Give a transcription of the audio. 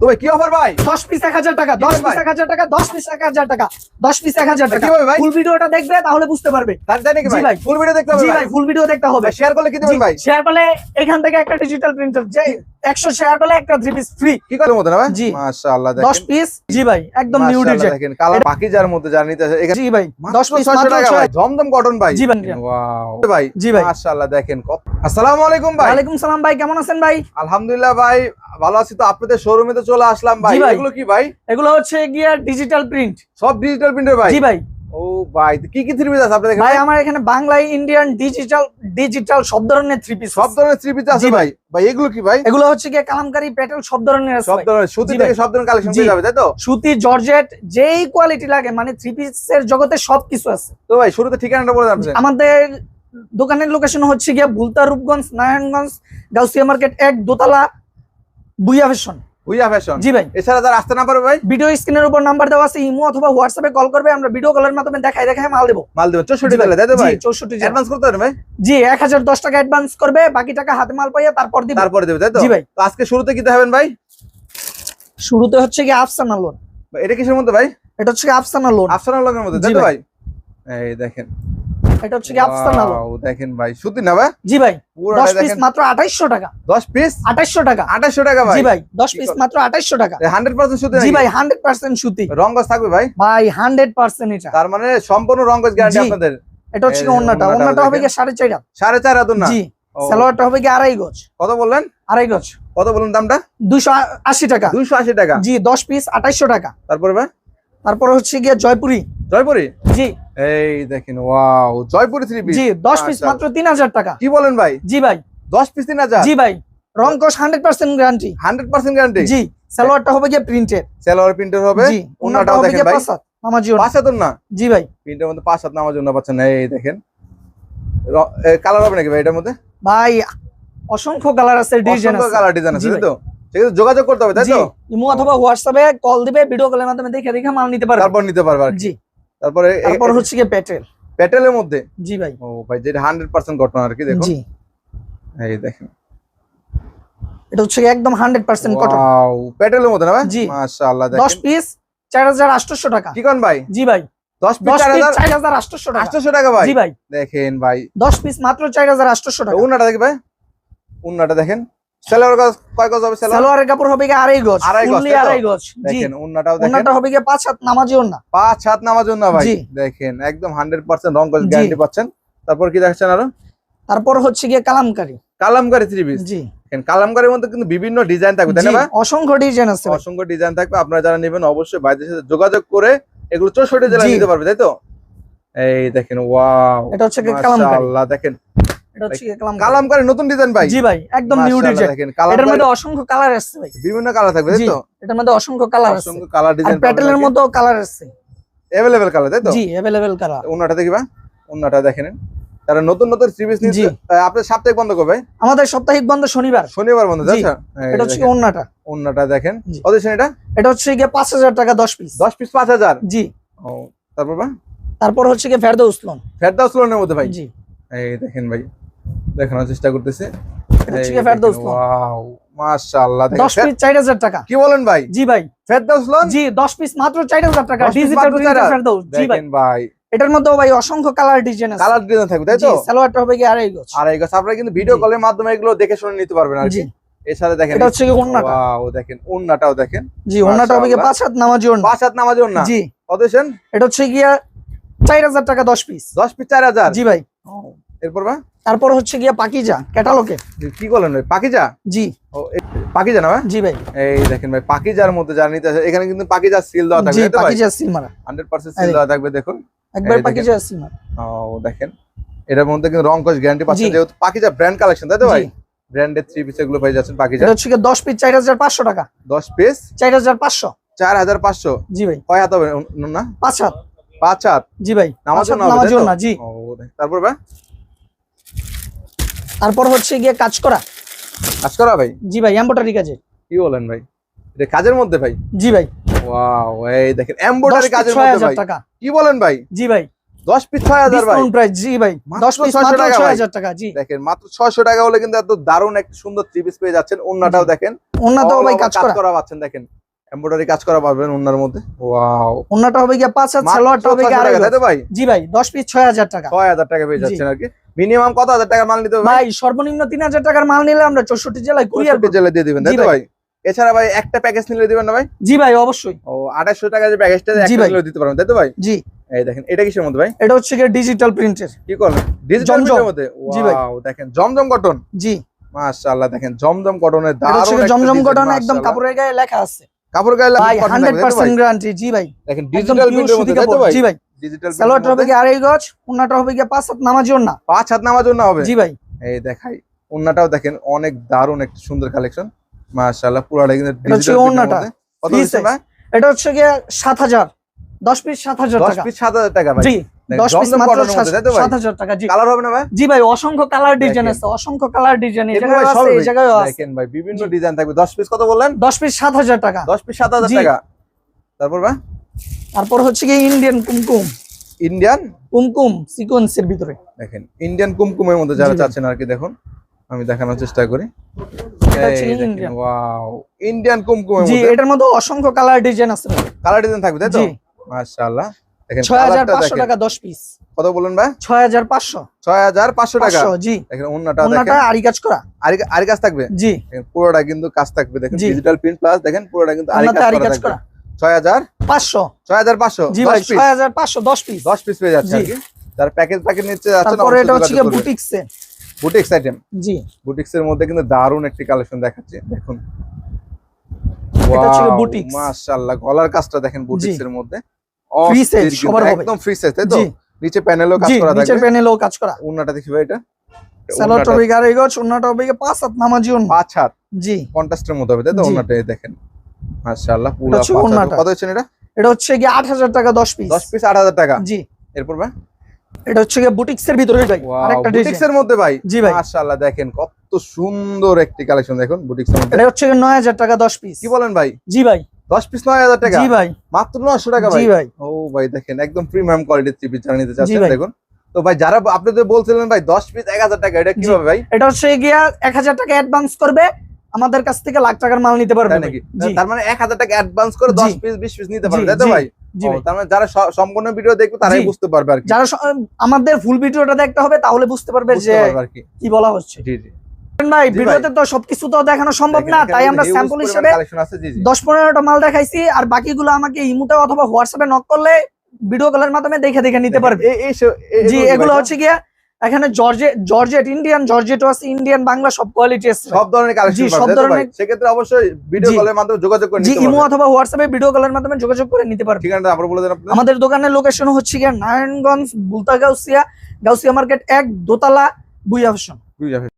তবে কি অফার ভাই? 10 পিস 1000 টাকা 10 পিস 1000 টাকা 10 পিস 1000 টাকা 10 পিস 1000 টাকা। কীভাবে ভাই? ফুল ভিডিওটা দেখবে তাহলে বুঝতে পারবে। তার তাই নাকি ভাই? ফুল ভিডিও দেখতে হবে জি ভাই? ফুল ভিডিও দেখতে হবে। শেয়ার করলে কি দিবেন ভাই? শেয়ার করলে এখান থেকে একটা ডিজিটাল প্রিন্টার যাই 100 শেয়ার একটা ফ্রি কি করে না ভাই? জি। মাশাআল্লাহ দেখেন। 10 পিস জি ভাই একদম নিউ ডিজাইন দেখেন কালার বাকি যার মধ্যে নিতে জি ভাই 10 পিস টাকা ভাই কটন ভাই। জি ভাই। ওয়াও ভাই জি ভাই। মাশাআল্লাহ দেখেন আসসালামু আলাইকুম ভাই। ওয়া আলাইকুম সালাম ভাই কেমন আছেন ভাই? আলহামদুলিল্লাহ ভাই ভালো আছি তো আপনাদের শোরুমে তো চলে আসলাম ভাই। এগুলো কি ভাই? এগুলো হচ্ছে গিয়ার ডিজিটাল প্রিন্ট সব ডিজিটাল প্রিন্টের ভাই? জি ভাই। ও ভাই কি কি থ্রি পিস আছে আপনাদের ভাই আমার এখানে বাংলায় ইন্ডিয়ান ডিজিটাল ডিজিটাল সব ধরনের থ্রি পিস সব ধরনের থ্রি পিস আছে ভাই। ভাই। এগুলো কি ভাই? এগুলো হচ্ছে গিয়ে কালামকারি পেটেল সব ধরনের আছে সব ধরনের সুতি থেকে সব ধরনের কালেকশন পেয়ে যাবে তাই তো? সুতি জর্জেট যেই কোয়ালিটি লাগে মানে থ্রি পিসের জগতে সবকিছু আছে। তো ভাই শুরুতে ঠিকানাটা বলে যাচ্ছে আমাদের দোকানের লোকেশন হচ্ছে গিয়ে বুলতা রূপগঞ্জ নারায়ণগঞ্জ গাউসিয়া মার্কেট এক দোতলা বুইয়া ফ্যাশন হুইয়া ফ্যাশন জি ভাই। এছাড়া যারা আসতে না পারবে ভাই? ভিডিও স্ক্রিনের উপর নাম্বার দেওয়া আছে ইমো অথবা হোয়াটসঅ্যাপে কল করবে আমরা ভিডিও কলের মাধ্যমে দেখাই দেখাই মাল দেবো। মাল দেবেন চৌষট্টি তাই তো ভাই? 64 অ্যাডভান্স করতে পারবেন ভাই? জি এক হাজার দশ টাকা অ্যাডভান্স করবে বাকি টাকা হাতে মাল পাইয়া তারপর দিবে। তারপরে দেবে তাই তো? জি ভাই। তো আজকে শুরুতে কি দেখাবেন ভাই? শুরুতে হচ্ছে কি আফসানা লোন এটা কিসের মধ্যে ভাই? এটা হচ্ছে আফসানা লোন আফসানা লগের মধ্যে তাই তো। ভাই? এই দেখেন। এটা হচ্ছে কি আফসানা লোন দেখেন ভাই সুতি না ভাই? জি ভাই পুরোটা দশ পিস মাত্র আঠাইশশো টাকা। 10 পিস আঠাইশশো টাকা। 2800 টাকা ভাই। জি ভাই দশ কি পিস মাত্র আঠাইশশো টাকা। 100% সুতি জি ভাই হান্ড্রেড পার্সেন্ট সুতি। রংগজ থাকবে ভাই? ভাই হান্ড্রেড পার্সেন্ট এটা। তার মানে সম্পূর্ণ রংগজ গ্যারান্টি আপনাদের। এটা হচ্ছে কি ওন্নাটা। ওন্নাটা হবে কি সাড়ে চার হাত। সাড়ে চার হাত না জি। সালোয়ারটা হবে কি আড়াই গজ। কত বললেন? আড়াই গজ। কত বললেন দামটা? দুইশো আশি টাকা। 280 টাকা। জি দশ পিস আঠাইশশো টাকা। তারপরে ভাই? তারপর হচ্ছে গিয়ে জয়পুরি। জয়পুরি? জি। এই দেখেন ওয়াও জয়পুরি থ্রি পিস জি দশ পিস আচ্ছা। মাত্র তিন হাজার টাকা। কি বলেন ভাই? জি ভাই। 10 পিস 3000 জি ভাই। রং কস হান্ড্রেড পার্সেন্ট গ্যারান্টি 100% গ্যারান্টি জি সালোয়ারটা হবে গিয়ে প্রিন্টেড সেলোয়ার প্রিন্টার হবে? জি হবে দেখেন ভাই। পাঁচ হাত নামাজি ওড়না। পাঁচ হাত না? জি ভাই। প্রিন্টের মধ্যে পাঁচ হাত নামার জন্য পাচ্ছেন এই দেখেন। কালার হবে নাকি ভাই এটার মধ্যে? ভাই অসংখ্য কালার আছে ডিজাইন আছে। কালার ডিজাইন আছে জি যোগাযোগ করতে হবে তাই তো? ইমো অথবা হোয়াটসঅ্যাপে কল দিবে ভিডিও কলের মাধ্যমে দেখে দেখে মাল নিতে পারবে। তারপর নিতে পারবে জি। তারপরে তারপর হচ্ছে পেটেল প্যাটেলের মধ্যে? জি ভাই। ও ভাই যেটা হান্ড্রেড পার্সেন্ট ঘটনা আর কি দেখুন। জি। এই দেখেন। এটা হচ্ছে একদম হান্ড্রেড পার্সেন্ট কটন ওয়াও মধ্যে না ভাই? জি। মাশাআল্লাহ দশ দেখেন পিস চার হাজার আটশোশো টাকা। কি কোন ভাই? জি ভাই। 10 পিস দশ পিস 4000 চার হাজার আটশোশো টাকা। 800 টাকা ভাই? জি ভাই। দেখেন ভাই। দশ পিস মাত্র চার হাজার আটশোশো টাকা। উন্নাটা দেখি ভাই? উন্নাটা দেখেন। সালোয়ারের কাপড় হবে আড়াই গজ? আড়াই গজ, দেখেন উন্নাটাও দেখেন। হবে গিয়ে পাঁচ হাত নামাজি পাঁচ হাত ভাই। দেখেন একদম হান্ড্রেড পার্সেন্ট রং গজ। গ্যারান্টি পাচ্ছেন। তারপর কি দেখছেন আরও? তারপর হচ্ছে গিয়ে কালামকারি। কালামকারি থ্রি পিস জি। কালামকারির মধ্যে কিন্তু বিভিন্ন ডিজাইন থাকবে তাই না অসংখ্য ডিজাইন আছে। অসংখ্য ডিজাইন থাকবে। আপনারা যারা নেবেন অবশ্যই বাইরের সাথে যোগাযোগ করে এগুলো চৌষট্টি জেলায় নিতে পারবে তাই তো? এই দেখেন ওয়াও এটা হচ্ছে কালামকারি মাশাআল্লাহ দেখেন কালামকারি কালামকারি নতুন ডিজাইন ভাই জি ভাই একদম নিউ মাশাআল্লাহ ডিজাইন দেখেন এটার কালামকারি মধ্যে অসংখ্য কালার আসছে ভাই বিভিন্ন কালার থাকবে তাই জি তো এটার মধ্যে অসংখ্য কালার আছে অসংখ্য কালার আর ডিজাইন প্যাটেলের মধ্যেও কালার আছে अवेलेबल কালার তাই তো জি अवेलेबल কালার ওন্নাটা দেখিবা ওন্নাটা দেখেন তারা নতুন নতুন থ্রি পিস জি। নিচ্ছে আহ, আপনার সাপ্তাহিক বন্ধ করবে আমাদের সাপ্তাহিক বন্ধ শনিবার শনিবার বন্ধ জি। আচ্ছা এটা হচ্ছে গিয়ে ওন্নাটা ওন্নাটা দেখেন জি। অদিশন এটা এটা হচ্ছে গিয়ে পাঁচ হাজার টাকা দশ পিস দশ পিস পাঁচ হাজার জি ও তারপর বা তারপর হচ্ছে গিয়ে ফেরদৌস লোন ফেরদাউস লোনের মধ্যে ভাই জি এই দেখেন ভাই দেখানোর চেষ্টা করতেছে। টাকা। কি বলেন ভাই? জি ভাই। লোন জি দশ পিস মাত্র চার হাজার টাকা। ডিজিটাল ফেরদৌস। জি ভাই। এটার মধ্যেও ভাই অসংখ্য কালার ডিজাইন আছে। কালার ডিজাইন থাকবে তাই তো? সালোয়ারটা হবে আড়াই গজ। আপনারা কিন্তু ভিডিও কলের মাধ্যমে এগুলো দেখে শুনে নিতে পারবেন আর কি। এর সাথে দেখেন এটা হচ্ছে গিয়ে ওন্নাটা ওয়াও দেখেন ওন্নাটাও দেখেন। জি ওন্নাটা হবে গিয়ে মাশাআল্লাহ। পাঁচ হাত নামাজি ওন্না পাঁচ হাত নামাজ ওন্না জি। এটা হচ্ছে গিয়া চার হাজার টাকা দশ পিস দশ পিস চার হাজার? জি ভাই। এরপর বা? তারপর হচ্ছে গিয়া পাকিজা ক্যাটালগে। কি বলেন ভাই? পাকিজা? জি। ও পাকিজা না ভাই? জি ভাই। এই দেখেন ভাই পাকিজার মধ্যে যারা নিতে আছে এখানে কিন্তু পাকিজা সিল দেওয়া জি থাকবে ভাই? পাকিজা সিলমারা হান্ড্রেড পার্সেন্ট সিল দেওয়া থাকবে দেখুন। একবার। পাকিজা সিলমারা ও দেখেন। এটার মধ্যে কিন্তু রং কস গ্যারান্টি পাচ্ছেন যেহেতু পাকিজা ব্র্যান্ড কালেকশন তাই তো ভাই? জি। ব্র্যান্ডের থ্রি পিস এগুলো পেয়ে যাচ্ছেন পাকিজা। এটা হচ্ছে গিয়ে দশ পিস চার হাজার পাঁচশো টাকা। দশ পিস চার হাজার পাঁচশো। চার হাজার পাঁচশো? জি ভাই। কয় হাত হবে? না? পাঁচ হাত। পাঁচ হাত? জি ভাই নামাজ না জি। ও তারপর ভাই তারপর হচ্ছে গিয়ে কাজ করা। কাজ করা ভাই? জি ভাই এম্বোটারি কাজে। কি বলেন ভাই? এটা কাজের মধ্যে ভাই? জি ভাই। ওয়াও এই দেখেন এমব্রয়ডারি কাজের মধ্যে ভাই। টাকা। কি বলেন ভাই? জি ভাই। দশ পিস ছয় হাজার ভাই। ডিসকাউন্ট প্রাইস জি ভাই। মাত্র 10 পিস 600 মাত্র টাকা 6000 টাকা জি। দেখেন মাত্র ছয়শো টাকা হলে কিন্তু এত দারুণ একটা সুন্দর থ্রি পিস পেয়ে যাচ্ছেন। অন্যটাও দেখেন। ওন্নাটাও ভাই কাজ করা। করা পাচ্ছেন দেখেন। এমব্রয়ডারি কাজ করা পাবেন অন্যার মধ্যে। ওয়াও ওন্নাটা হবে গিয়া 5 হাত সালোয়ারটা হবে গিয়া টাকা আড়াই তাই তো ভাই? জি ভাই 10 পিস 6000 টাকা। ছয় হাজার টাকা পেয়ে যাচ্ছেন আর কি। মিনিমাম কত হাজার টাকা মাল নিতে হবে ভাই? সর্বনিম্ন 3000 টাকার মাল নিলে আমরা 64 জেলায় কুরিয়ার কুরিয়ার জেলে দিয়ে দিবেন তাই তো ভাই। এছাড়া ভাই একটা প্যাকেজ নিলে দিবেন না ভাই? জি ভাই অবশ্যই। ও আঠাশশো টাকা যে প্যাকেজটা জি একটা ভাই। দিতে পারবেন তাই তো ভাই? জি। এই দেখেন এটা কিসের মধ্যে ভাই? এটা হচ্ছে ডিজিটাল প্রিন্টের কি করবেন ডিজিটাল জমজম। মধ্যে? জি ভাই। দেখেন জমজম কটন জি। মাশাআল্লাহ দেখেন জমজম কটনের দারুণ জমজম কটন একদম। কাপড়ের গায়ে লেখা আছে। কাপড় গায়ে ভাই লাগবে cotton থাকবে, তাই তো ভাই? 100% গ্যারান্টি জি ভাই। দেখেন ডিজিটাল প্রিন্টের মধ্যে তাই তো ভাই? জি ভাই। ডিজিটাল সালোয়ারটা হবে গিয়ে আড়াই গজ ওন্নাটা হবে গিয়ে পাঁচ হাত নামাজি ওন্না পাঁচ হাত নামার জন্য হবে? জি ভাই। এই দেখাই ওন্নাটাও দেখেন অনেক দারুণ একটা সুন্দর কালেকশন মাশাআল্লাহ পুরোটা কিন্তু হচ্ছে ডিজিটাল। কত ভাই? এটা হচ্ছে সাত হাজার দশ পিস সাত হাজার 10 টাকা। পিস 7000 টাকা ভাই। জি। পিস মাত্র টাকা জি। কালার হবে না ভাই? জি ভাই অসংখ্য কালার ডিজাইন আছে অসংখ্য কালার ডিজাইন এই জায়গায় ভাই আছে এই জায়গায় আছে। দেখেন ভাই বিভিন্ন ডিজাইন থাকবে। 10 পিস কত বললেন? দশ পিস সাত হাজার টাকা। 10 পিস 7000 জি। টাকা। তারপর ভাই? তারপর হচ্ছে গিয়ে ইন্ডিয়ান কুমকুম। ইন্ডিয়ান কুমকুম সিকোয়েন্সের ভিতরে। দেখেন ইন্ডিয়ান কুমকুমের মধ্যে যারা চাচ্ছেন আর কি দেখুন। আমি দেখানোর চেষ্টা করি। ওয়াও ইন্ডিয়ান কুমকুমের জি এটার মধ্যে অসংখ্য কালার ডিজাইন আছে কালার ডিজাইন থাকবে তাই তো? মাশাআল্লাহ। ছয় হাজার পাঁচশো টাকা দশ পিস কত ভাই? ছয় হাজার পাঁচশো। 6500 টাকা। পাঁচশো জি। ওন্নাটা দেখেন। কাজ করা। আরি কাজ থাকবে? জি। পুরোটা কিন্তু কাজ থাকবে। দেখেন ডিজিটাল প্রিন্ট প্লাস দেখেন পুরোটা কিন্তু আরি কাজ করা কাজ থাকবে। করা। 6000 পাঁচশো। জি ভাই ছয় হাজার পাঁচশো দশ পিস 10 পিস পেয়ে যাচ্ছে জি। যার প্যাকেজ প্যাকেজ নিচ্ছে তারপরে এটা হচ্ছে বুটিক্সে বুটিক্স আইটেম জি। বুটিক্স এর মধ্যে কিন্তু দারুণ একটি কালেকশন দেখাচ্ছে। দেখুন। এটা বুটিক্স। মাশাআল্লাহ গলার কাজটা দেখেন বুটিক্স এর মধ্যে। সবার হবে। একদম ফ্রি সাইজ তাই তো? নিচে প্যানেলও কাজ করা থাকবে। প্যানেলও কাজ করা। ওন্নাটা দেখি ভাই এটা। হবে গিয়ে আড়াই গজ ওন্নাটা হবে পাঁচ হাত নামাজি ওন্না পাঁচ হাত। জি। কন্ট্রাস্টের মধ্যে হবে তাই তো। ওন্নাটা দেখেন। মাশাআল্লাহ পুরো পাঁচ হাত। কত হচ্ছে এটা? এটা হচ্ছে আট হাজার টাকা দশ পিস 10 পিস 8000 টাকা। জি। এরপর ভাই? এটা হচ্ছে গিয়ে বুটিক্সের ভিতরে ভাই। আরেকটা বুটিক্স এর মধ্যে ভাই? জি ভাই। মাশাআল্লাহ দেখেন কত সুন্দর একটি কালেকশন দেখুন বুটিক্স এর মধ্যে। এটা হচ্ছে গিয়ে নয় হাজার টাকা দশ পিস কি বলেন ভাই? জি ভাই। 10 পিস 9000 টাকা? জি ভাই। মাত্র 900 টাকা ভাই জি ভাই। ও ভাই দেখেন একদম প্রিমিয়াম কোয়ালিটির থ্রি পিস যারা নিতে চাচ্ছেন। দেখুন। তো ভাই যারা আপনি তো বলছিলেন ভাই 10 পিস 1000 টাকা এটা কীভাবে ভাই? এটা হচ্ছে গিয়া এক হাজার টাকা অ্যাডভান্স করবে আমাদের কাছ থেকে লাখ টাকার মাল নিতে পারবে নাকি? তার মানে 1000 টাকা অ্যাডভান্স করে 10 পিস 20 পিস নিতে পারবে তাই তো ভাই? তার মানে যারা সম্পূর্ণ ভিডিও দেখবে তারাই বুঝতে পারবে আর কি। যারা আমাদের ফুল ভিডিওটা দেখতে হবে তাহলে বুঝতে পারবে যে কি বলা হচ্ছে। জি জি। ভাই ভিডিওতে তো সবকিছু তো দেখানো সম্ভব না তাই আমরা স্যাম্পল হিসেবে দশ পনেরোটা মাল দেখাইছি আর বাকিগুলো আমাকে ইমুতে অথবা হোয়াটসঅ্যাপে নক করলে ভিডিও কলের মাধ্যমে দেখে দেখে নিতে পারবে। জি এগুলো? হচ্ছে গিয়া এখানে জর্জেট জর্জেট ইন্ডিয়ান জর্জেটও আছে ইন্ডিয়ান বাংলা সব কোয়ালিটি আছে। সব ধরনের কালেকশন সব ধরনের- সেক্ষেত্রে অবশ্যই ভিডিও কলের মাধ্যমে যোগাযোগ করে নিতে ইমো অথবা হোয়াটসঅ্যাপে ভিডিও কলের মাধ্যমে যোগাযোগ করে নিতে পারবে ঠিকানাটা আবার বলে দেন আপনি। আমাদের দোকানের লোকেশন হচ্ছে গিয়ে নারায়ণগঞ্জ বুলতা গাউসিয়া গাউসিয়া মার্কেট এক দোতলা বুইয়া ফ্যাশন